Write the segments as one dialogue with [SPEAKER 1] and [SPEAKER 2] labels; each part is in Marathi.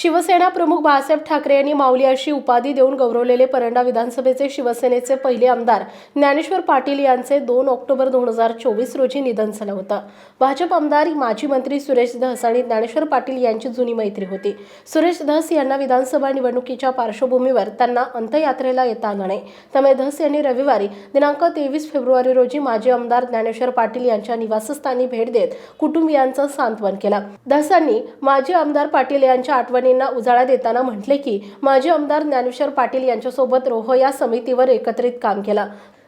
[SPEAKER 1] शिवसेना प्रमुख बाळासाहेब ठाकरे यांनी माऊली अशी उपाधी देऊन गौरवलेले परंडा विधानसभेचे शिवसेनेचे पहिले आमदार ज्ञानेश्वर पाटील यांचे दोन ऑक्टोबर दोन हजार चोवीस रोजी निधन झालं होतं. भाजप आमदार माजी मंत्री सुरेश धस आणि ज्ञानेश्वर पाटील यांची जुनी मैत्री होती. सुरेश धस यांना विधानसभा निवडणुकीच्या पार्श्वभूमीवर त्यांना अंत्ययात्रेला येता आलं नाही. त्यामुळे धस यांनी रविवारी दिनांक तेवीस फेब्रुवारी रोजी माजी आमदार ज्ञानेश्वर पाटील यांच्या निवासस्थानी भेट देत कुटुंबियांचं सांत्वन केलं. धसांनी माजी आमदार पाटील यांच्या आठवणी आठवणींना उजाळा देताना म्हटले की माजी आमदार ज्ञानेश्वर पाटील यांच्यासोबत रोह या समितीवर एकत्रित काम केलं.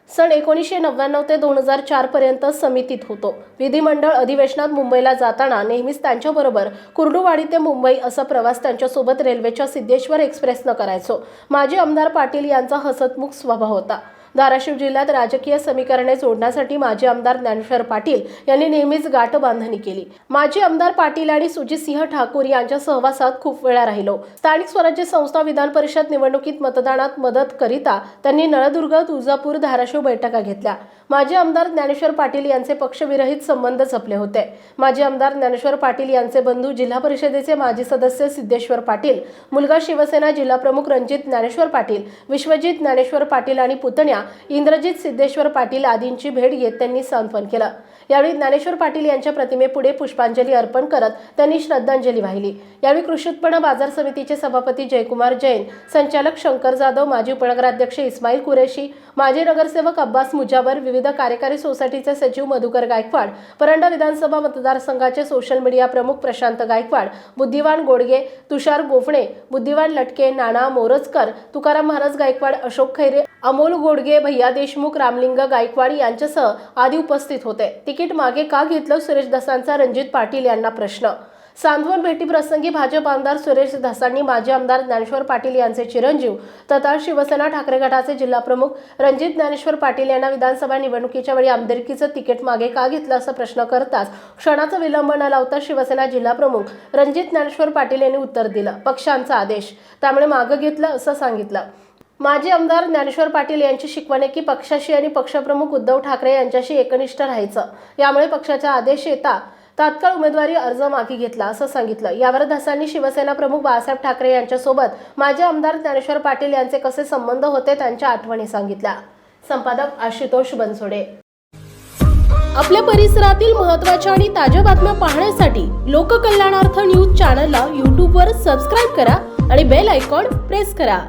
[SPEAKER 1] सन एकोणीसशे नव्याण्णव ते दोन हजार चार पर्यंत समितीत होतो. विधिमंडळ अधिवेशनात मुंबईला जाताना नेहमीच त्यांच्याबरोबर कुर्डुवाडी ते मुंबई असा प्रवास त्यांच्यासोबत रेल्वेच्या सिद्धेश्वर एक्सप्रेसनं करायचो. माजी आमदार पाटील यांचा हसतमुख स्वभाव होता. धाराशिव जिल्ह्यात राजकीय समीकरणे जोडण्यासाठी माजी आमदार ज्ञानेश्वर पाटील यांनी नेहमीच गाठ बांधणी केली. माजी आमदार पाटील आणि सुजितसिंह ठाकूर यांच्या सहवासात खूप वेळा राहिलो. स्थानिक स्वराज्य संस्था विधान परिषद निवडणुकीत मतदानात मदत करिता त्यांनी नळदुर्ग तुळजापूर धाराशिव बैठका घेतल्या. माजी आमदार ज्ञानेश्वर पाटील यांचे पक्षविरहित संबंध जपले होते. माजी आमदार ज्ञानेश्वर पाटील यांचे बंधू जिल्हा परिषदेचे माजी सदस्य सिद्धेश्वर पाटील मुलगा शिवसेना जिल्हाप्रमुख रणजित ज्ञानेश्वर पाटील विश्वजित ज्ञानेश्वर पाटील आणि पुतण्या इंद्रजित सिद्धेश्वर पाटील आदींची भेट घेत त्यांनी सांत्वन केलं. यावेळी ज्ञानेश्वर पाटील यांच्या प्रतिमेपुढे पुष्पांजली अर्पण करत त्यांनी श्रद्धांजली वाहिली. यावेळी कृषी उत्पन्न बाजार समितीचे सभापती जयकुमार जैन संचालक शंकर जाधव माजी उपनगराध्यक्ष इस्माईल कुरेशी माजी नगरसेवक अब्बास मुजावर विविध कार्यकारी सोसायटीचे सचिव मधुकर गायकवाड परंडा विधानसभा मतदारसंघाचे सोशल मीडिया प्रमुख प्रशांत गायकवाड बुद्धिवान गोडगे तुषार गोफणे बुद्धिवान लटके नाना मोरजकर तुकाराम महाराज गायकवाड अशोक खैरे अमोल गोडगे भैया देशमुख रामलिंग गायकवाड यांच्यासह आदी उपस्थित होते. तिकीट मागे का घेतलं? सुरेश दसांचा रणजित पाटील यांना प्रश्न. सांत्वन भेटीप्रसंगी भाजप आमदार सुरेश धसांनी माजी आमदार ज्ञानेश्वर पाटील यांचे चिरंजीव तथा शिवसेना ठाकरे गटाचे जिल्हाप्रमुख रणजित ज्ञानेश्वर पाटील यांना विधानसभा निवडणुकीच्या वेळी आमदारकीचं तिकीट मागे का घेतलं असा प्रश्न करताच क्षणाचा विलंब न लावता शिवसेना जिल्हाप्रमुख रणजित ज्ञानेश्वर पाटील यांनी उत्तर दिलं. पक्षांचा आदेश. त्यामुळे मागं घेतलं असं सांगितलं. माजी आमदार ज्ञानेश्वर पाटील यांची शिकवण आहे की पक्षाशी आणि पक्षप्रमुख उद्धव ठाकरे यांच्याशी एकनिष्ठ राहायचं. यामुळे पक्षाचा आदेश येता तात्काळ उमेदवारी अर्ज मागे घेतला असं सांगितलं. यावर धसांनी शिवसेना प्रमुख बाळासाहेब ठाकरे यांच्यासोबत माजी आमदार ज्ञानेश्वर पाटील यांचे कसे संबंध होते त्यांच्या आठवणी सांगितल्या. संपादक आशुतोष बनसोडे. आपल्या परिसरातील महत्त्वाच्या आणि ताज्या बातम्या पाहण्यासाठी लोककल्याणार्थ न्यूज चॅनलला यूट्यूबवर सबस्क्राईब करा आणि बेल आयकॉन प्रेस करा.